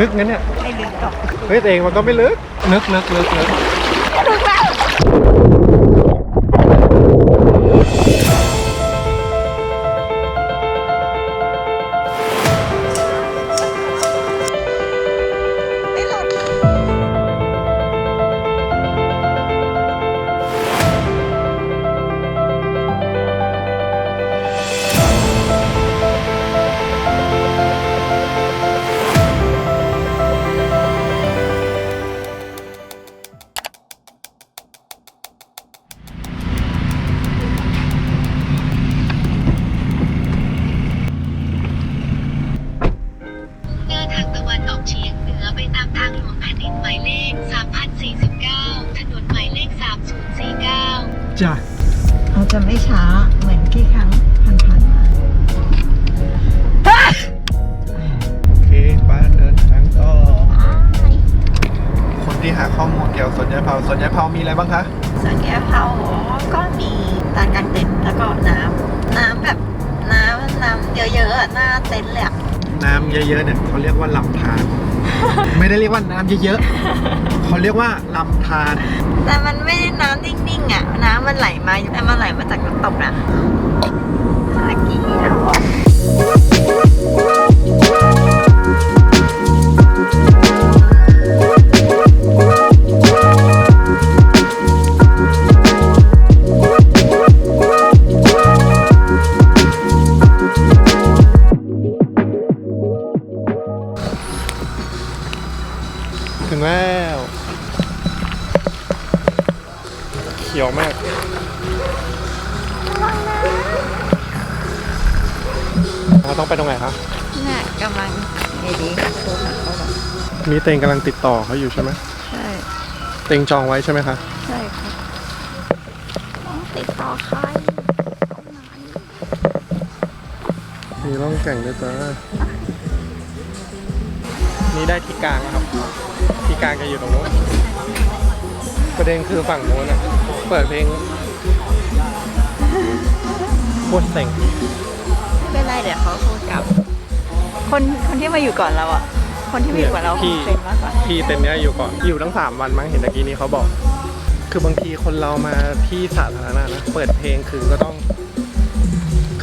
ลึกงั้นเนี่ย ไม่ลึกหรอก เฮ้ยแต่เองมันก็ไม่ลึก ลึกลึกลึกลึกลึก อะๆอะหน้าเต็นท์เลยอะน้ำเยอะๆเนี่ยเขาเรียกว่าลำธาร ไม่ได้เรียกว่าน้ำเยอะๆเขาเรียกว่าลำธารแต่มันไม่ได้น้ำนิ่งๆอะน้ำมันไหลมาแต่มันไหลมาจากน้ำตกนะเมื่อกี้นะ ไปตรงไหนครับน่ะกำลังเดี๋ยวดีโทรหาเขาหรอนี่เต็งกำลังติดต่อเขาอยู่ใช่ไหมใช่เต็งจองไว้ใช่ไหมคะใช่ครับต้องติดต่อใครมีร่องแก่งด้วยจ้านี่ได้ที่กลางแล้วครับ ที่กลางจะอยู่ตรงโน้นประเด็นคือฝั่งโน้นอะ เปิดเพลงโคตรเซ็งไม่เป็นไรเดี๋ยวเขาโทร กลับ คนคนที่มาอยู่ก่อนเราอะ คนที่มาอยู่ก่อนเราพี่เป็นมากกว่าพี่เต็มเนี้ยอยู่ก่อนอยู่ทั้งสามวันมั้งเห็นตะกี้นี้เขาบอก คือบางทีคนเรามาที่สาธารณะนะเปิดเพลงคือก็ต้อง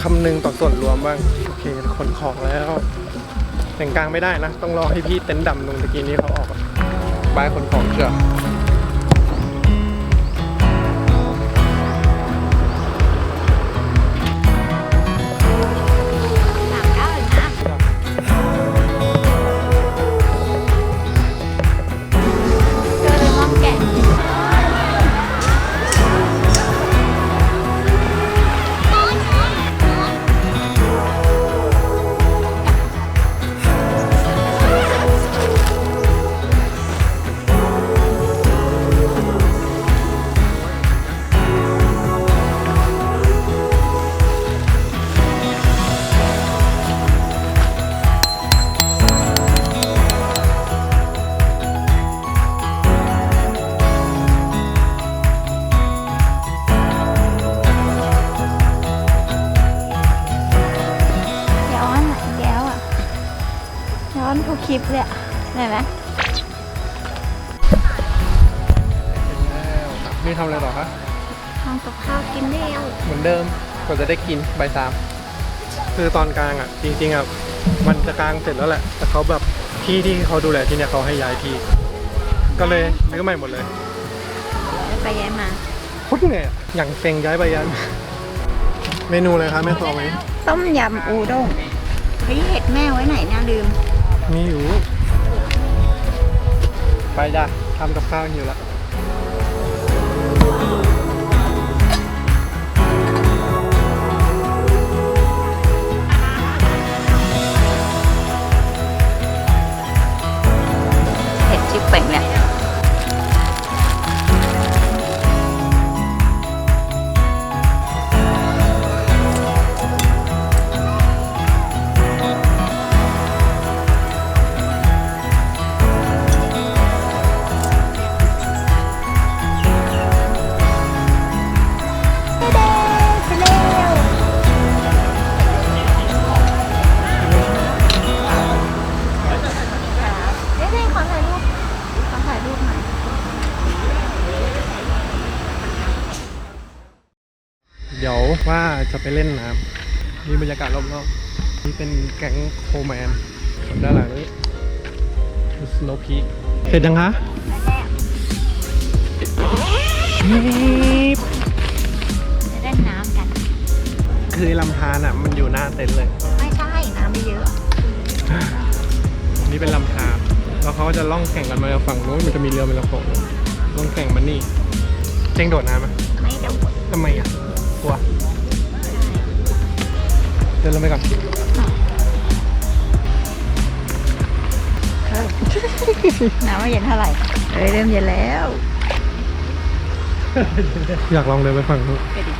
คำนึงต่อส่วนรวมบ้างโอเคขนของแล้วแต่งกลางไม่ได้นะ ต้องรอให้พี่เต็นท์ดำตรงตะกี้นี้เขาออกอะบายขนของเชื่อ ว่าจะได้กินใบายสามคือตอนกลางอะ จริงๆอะมันจะกลางเสร็จแล้วแหละ แต่เขาแบบที่ที่เขาดูแลที่เนี่ยเขาให้ย้ายที่ก็เลยรื้อใหม่หมดเลยไปย้ายมาโคตรเหนื่อยอะอย่างเซ็งย้ายไปยันเมนูอะไรคะแม่ซอไหมต้มยำอูด้งเฮ้ยเห็ดแม่ไว้ไหนนะลืม มีอยู่ ไปจ้ะทำกับข้าวอยู่ละ เดี๋ยวว่าจะไปเล่นน้ำมีบรรยากาศรอบๆนี่เป็นแก๊งโคแมนด้านหลังนี้สโนว์พีคเสร็จยังคะนี่จะเล่นน้ำกัน คือลำธารอะ มันอยู่หน้าเต็นท์เลย ไม่ใช่ น้ำไม่เยอะ นี่เป็นลำธาร แล้วเขาก็จะล่องแข่งกันมาฝั่งนู้นมันจะมีเรือเป็นละฝั่งล่องแข่งมันนี่เจ๊งโดดน้ำไหมไม่โดดทำไมอะกลัวเดินลงไปก่อนน้ำไม่เย็นเท่าไหร่เฮ้ยเริ่มเย็นแล้ว อยากลองเดินไปฝั่งนู้นไปดิ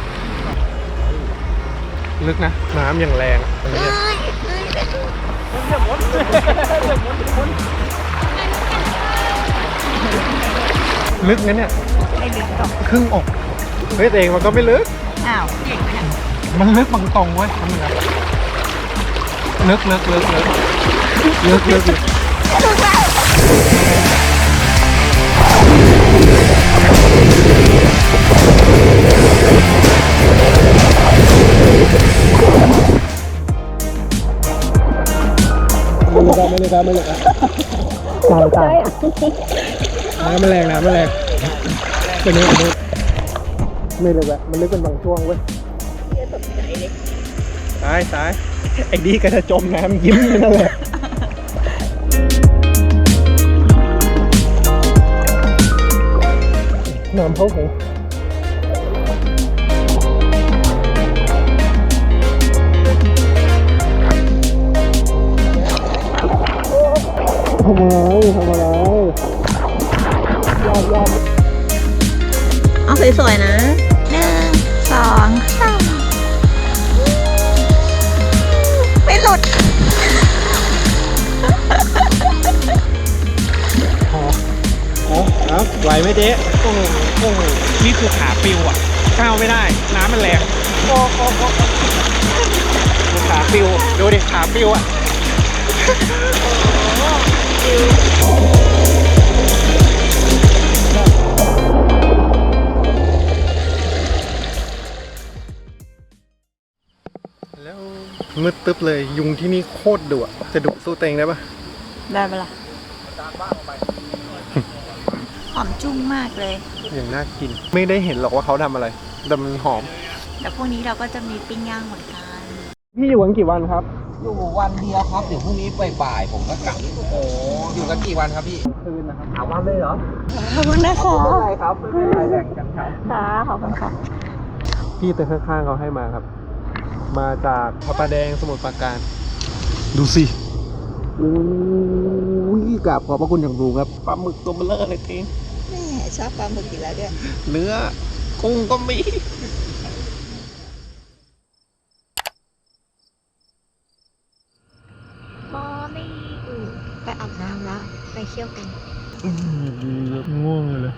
ลึกนะ น้ำอย่างแรงอะตรงนี้เนี่ย ลึกนะเนี่ยไม่ลึกหรอกครึ่งอกเฮ้ยแต่เองมันก็ไม่ลึก อ้าวเก่งเนี่ยมันลึกบางตรงเว้ยทำยังไงลึกลึกลึกลึกลึกลึกลึกไม่เลยครับไม่เลยครับไม่เลยครับตายตาย น้ำมันแรงน้ำมันแรงเป็นนี้เป็นนี้ไม่เลยแหละมันลึกเป็นบางช่วงเว้ยซ้ายซ้ายไอ้ดีก็จะจมน้ำยิ้มอยู่นั่นแหละน้ำเขาของทำอะไรทำอะไรยอดยอด เอาสวยๆนะหนึ่งสองสามไม่หลุดพอโอ้ครับไหวไหมเจ๊โอ้โหโอ้โหนี่คือขาปิวอะก้าวไม่ได้ น้ำมันแรงโอ้โอ้โอ้ดูขาปิว ดูดิ ขาปิวอะแมืดตึ๊บเลย ยุงที่นี่โคตรดุอะจะดุสู้เตงได้ปะได้ปะล่ะหอมจุ้งมากเลย อย่างน่ากิน ไม่ได้เห็นหรอกว่าเขาทำอะไรแต่มันหอมแล้วพวกนี้เราก็จะมีปิ้งย่างเหมือนกัน พี่อยู่กันกี่วันครับ อยู่วันเดียวครับเดี๋ยวพรุ่งนี้บ่ายๆผมก็กลับโอ้อยู่กันกี่วันครับพี่คืนนะครับสามวันเลยเหรอขอบคุณนะคะไม่เป็นไรครับไม่เป็นไรแบ่งกันครับค่ะขอบคุณค่ะพี่เต็นข้างๆเขาให้มาครับ มาจากพระประแดงสมุทรปราการ ดูสิอุ้ยกราบขอบพระคุณอย่างสูงครับปลาหมึกตัวเบลเลอร์เลยทีแม่ชอบปลาหมึกอีกแล้วด้วยเนื้อกุ้งก็มีมอนี่ไปอาบน้ำแล้ว ไปเที่ยวกันง่วงเลย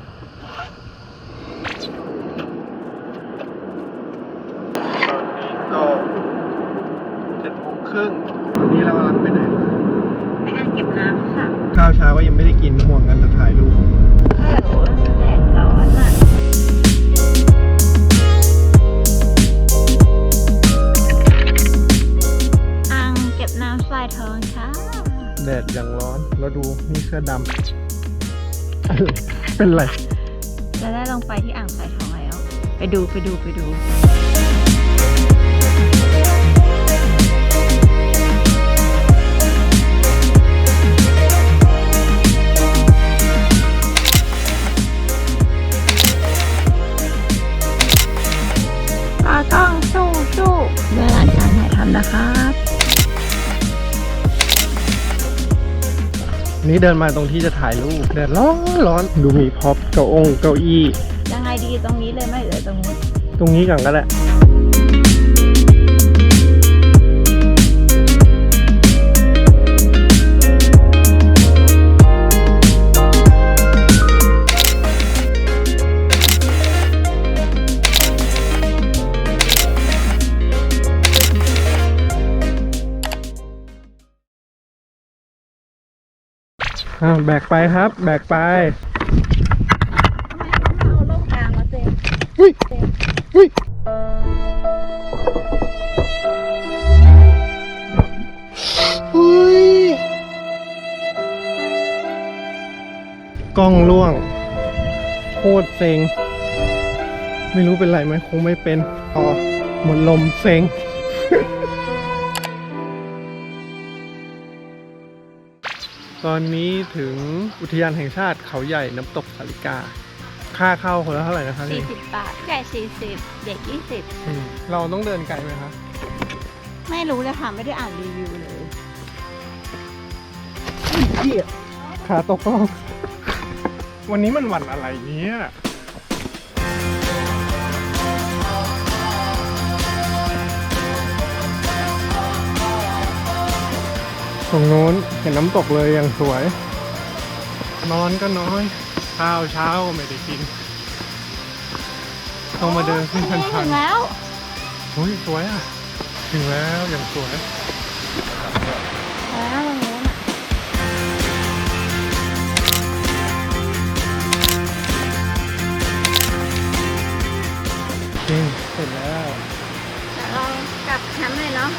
ทรายทองค่ะแดดยังร้อนแล้วดูนี่เสื้อดำ เป็นไร จะได้ลงไปที่อ่างทรายทองแล้ว ไปดูไปดูไปดูตากล้องสู้สู้เวลาการถ่ายทำนะครับ นี่เดินมาตรงที่จะถ่ายรูปแดดร้อนร้อนดูมีพ็อปเก้าองเก้าอี้ยังไงดีตรงนี้เลยไหมหรือตรงนู้นตรงนี้ก่อนก็ได้ อ้าวแบกไปครับ แบกไปเอาล่มกลางมาเจอุ้ยอุ้ยเฮ้ยกล้องล่วง โคตรเซ็ง ไม่รู้เป็นไรไหมคงไม่เป็นอ๋อหมดลมเซ็ง ตอนนี้ถึงอุทยานแห่งชาติเขาใหญ่น้ำตกสาลิกา ค่าเข้าคนละเท่าไหร่นะคะนี่40บาทใหญ่40เด็กอืมเราต้องเดินไกลไหมคะ20ไม่รู้เลยค่ะไม่ได้อ่านรีวิวเลยขาตกกล้องวันนี้มันวันอะไรเนี่ย ตรงโน้นเห็นน้ำตกเลยอย่างสวย นอนก็น้อยข้าวเช้าก็ไม่ได้กิน ต้องมาเดินขึ้นชันถึงแล้วๆอุ้ยสวยอะ ถึงแล้วอย่างสวยแล้วตรงนู้นอะนี่เสร็จแล้ว เดี๋ยวเรากลับแคมป์เลยเนาะ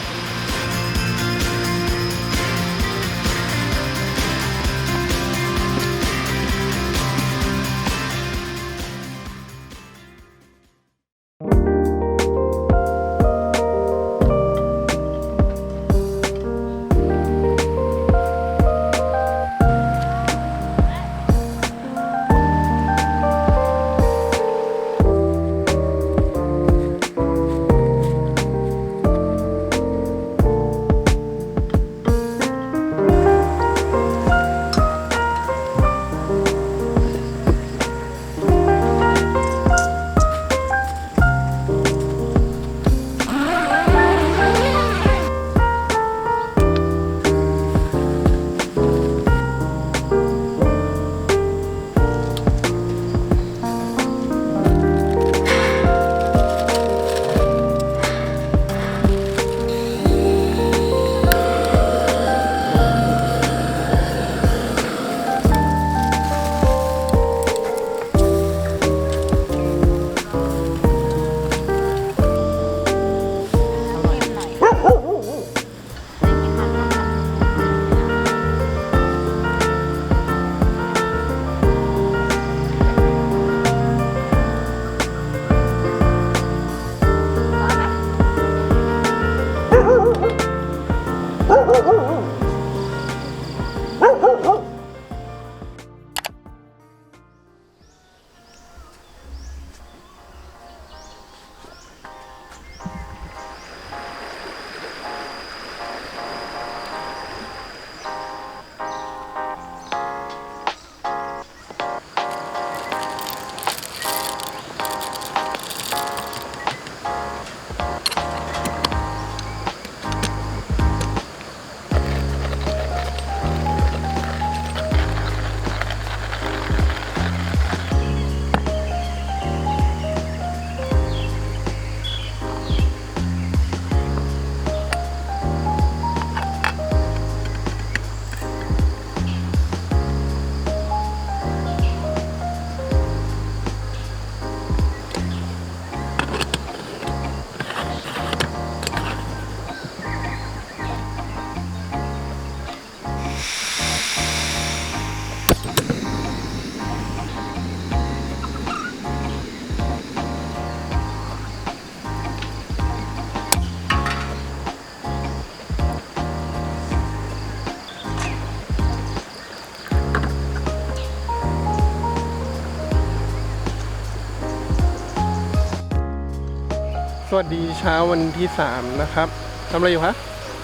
สวัสดีเช้าวันที่ 3 นะครับทำอะไรอยู่คะ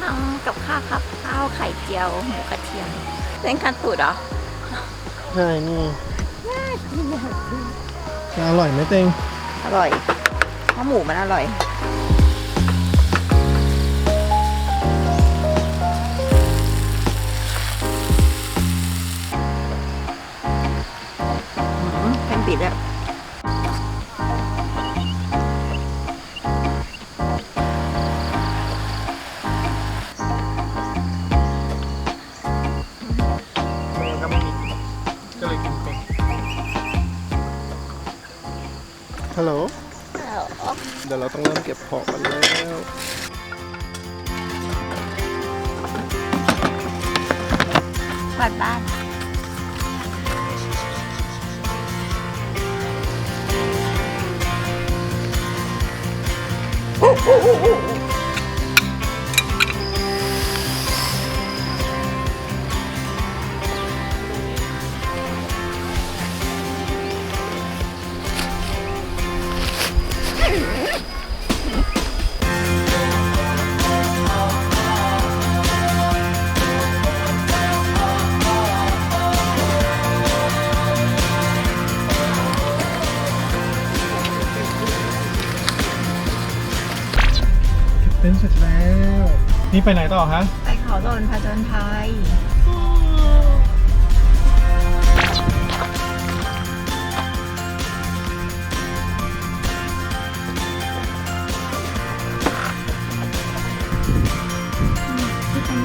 ทำกับข้าวครับข้าวไข่เจียวหมูกระเทียมเส้นคันตูดเหรอใช่นี่จะอร่อยไหมเต็งอร่อยเพราะหมูมันอร่อยอืมเป็นปิดแล้ว ฮัลโหลโอ้เดี๋ยวเราต้องเริ่มเก็บของกันแล้ว กวาดบ้าน เต้นเสร็จแล้ว นี่ไปไหนต่อฮะ ไปเขาโดนผจญภัย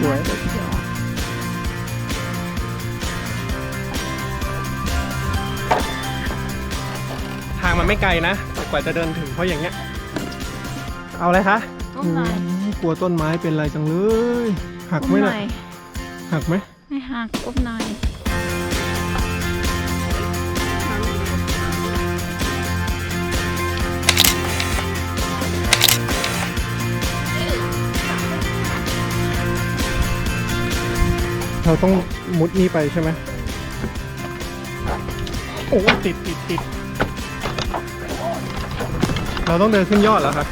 สวยทางมันไม่ไกลนะแต่กว่าจะเดินถึงเพราะอย่างเงี้ย เอาอะไรคะต้นไม้อืมกลัวต้นไม้เป็นไรจังเลย หักไหมก้มหน่ะน่อยหักไหมไม่หักก้มหน่อย เราต้องมุดนี่ไปใช่ไหมโอ้ติดติดติดเราต้องเดินขึ้นยอดแล้วครับ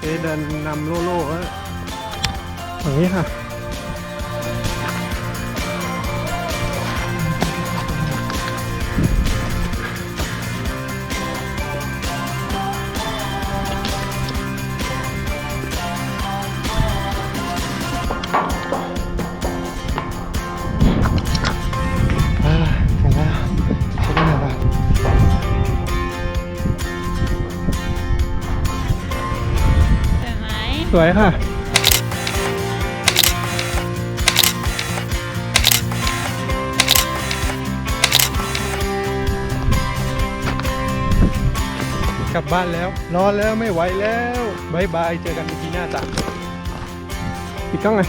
เอะเดินนำโล่โล่แล้วอย่างนี้ค่ะ วยค่ะ กลับบ้านแล้วรอนแล้วไม่ไหวแล้วบายบาย เจอกันอีพีหน้าจ้ะปิดกล้องเลย